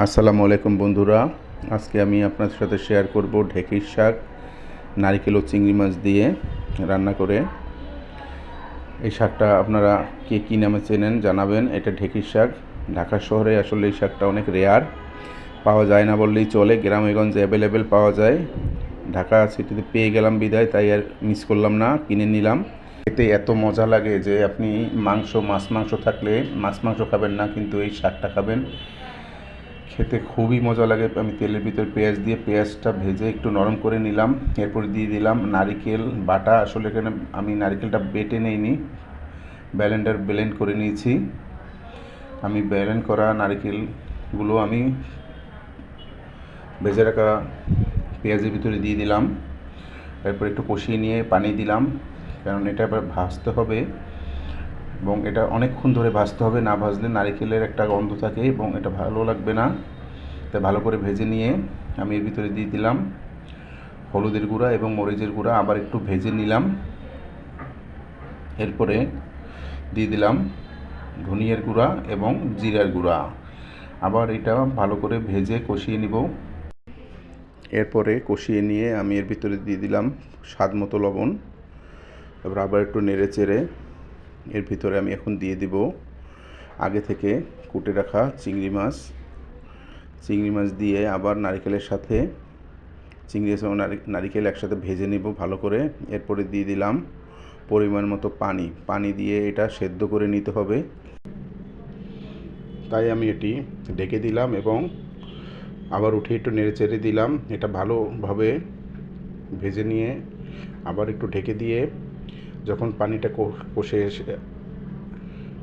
আসসালামু আলাইকুম বন্ধুরা। আজকে আমি আপনাদের সাথে শেয়ার করব ঢেঁকির শাক, নারিকেল ও চিংড়ি মাছ দিয়ে রান্না করে। এই শাকটা আপনারা কে কী নামে চেনেন জানাবেন। এটা ঢেঁকির শাক। ঢাকা শহরে আসলে এই শাকটা অনেক রেয়ার পাওয়া যায় না বললেই চলে। গ্রামেগঞ্জে অ্যাভেলেবেল পাওয়া যায়। ঢাকা সিটিতে পেয়ে গেলাম বিদায়, তাই আর মিস করলাম না, কিনে নিলাম। এতে এত মজা লাগে যে আপনি মাংস, মাছ মাংস থাকলে মাছ মাংস খাবেন না, কিন্তু এই শাকটা খাবেন। খেতে খুবই মজা লাগে। আমি তেলের ভিতর পেঁয়াজ দিয়ে পেঁয়াজটা ভেজে একটু নরম করে নিলাম। এরপর দিয়ে দিলাম নারিকেল, বাটা। আসলে এখানে আমি নারিকেলটা বেটে নেইনি। ব্যালেন্ডার ব্লেন্ড করে নিয়েছি। আমি ব্যালেন্ড করা নারিকেলগুলো আমি ভেজে রাখা পেঁয়াজের ভিতরে দিয়ে দিলাম। এরপর একটু কষিয়ে নিয়ে পানি দিলাম। কারণ এটা এবার ভাজতে হবে। এবং এটা অনেকক্ষণ ধরে ভাজতে হবে, না ভাজলে নারিকেলের একটা গন্ধ থাকে এবং এটা ভালো লাগবে না। তাই ভালো করে ভেজে নিয়ে আমি এর ভিতরে দিয়ে দিলাম হলুদের গুঁড়া এবং মরিচের গুঁড়া, আবার একটু ভেজে নিলাম। এরপরে দিয়ে দিলাম ধনিয়ার গুঁড়া এবং জিরার গুঁড়া। আবার এটা ভালো করে ভেজে কষিয়ে নিব। এরপরে কষিয়ে নিয়ে আমি এর ভিতরে দিয়ে দিলাম স্বাদ মতো লবণ। এবার আবার একটু নেড়ে চেড়ে এর ভিতরে আমি এখন দিয়ে দিব আগে থেকে কুটে রাখা চিংড়ি মাছ। চিংড়ি মাছ দিয়ে আবার নারিকেলের সাথে চিংড়ি এবং নারিকেল একসাথে ভেজে নেব ভালো করে। এরপরে দিয়ে দিলাম পরিমাণ মতো পানি। পানি দিয়ে এটা সেদ্ধ করে নিতে হবে। তাই আমি এটি ঢেকে দিলাম এবং আবার উঠে একটু নেড়ে চেড়ে দিলাম। এটা ভালোভাবে ভেজে নিয়ে আবার একটু ঢেকে দিয়ে যখন পানিটা কষে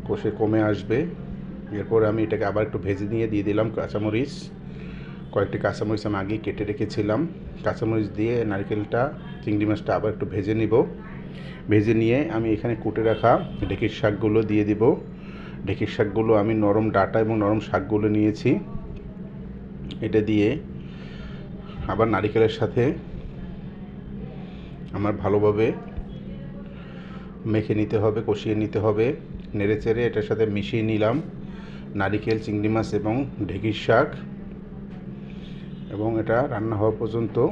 কষে কমে আসবে, এরপর আমি এটাকে আবার একটু ভেজে নিয়ে দিয়ে দিলাম কাঁচামরিচ। কয়েকটি কাঁচামরিচ আমি আগেই কেটে রেখেছিলাম। কাঁচামরিচ দিয়ে নারকেলটা, চিংড়ি মাছটা আবার একটু ভেজে নিব। ভেজে নিয়ে আমি এখানে কুটে রাখা ঢেঁকির শাকগুলো দিয়ে দিব। ঢেঁকির শাকগুলো আমি নরম ডাটা এবং নরম শাকগুলো নিয়েছি। এটা দিয়ে আবার নারিকেলের সাথে আমার ভালোভাবে মেখে নিতে হবে, কষিয়ে নিতে হবে। নেড়ে চেড়ে এটার সাথে মিশিয়ে নিলাম। নারিকেল, চিংড়ি মাছ এবং ঢেঁকির শাক। এবং এটা রান্না হওয়া পর্যন্ত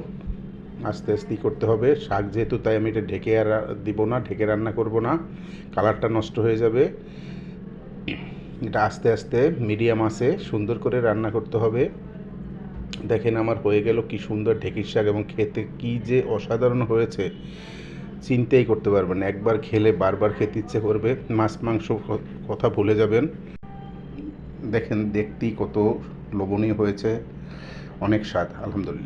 আস্তে আস্তে করতে হবে। শাক যেহেতু, তাই আমি এটা ঢেকে আর দিব না, ঢেকে রান্না করব না। কালারটা নষ্ট হয়ে যাবে। এটা আস্তে আস্তে মিডিয়াম আছে, সুন্দর করে রান্না করতে হবে। দেখেন আমার হয়ে গেল কি সুন্দর ঢেঁকির শাক এবং খেতে কি যে অসাধারণ হয়েছে। চিন্তাই করতে পারবেন একবার খেলে বারবার খেতে ইচ্ছে করবে, মাছ, মাংস কথা ভুলে যাবেন। দেখেন, দেখতেই কত লোভনীয় হয়েছে। অনেক স্বাদ, আলহামদুলিল্লাহ।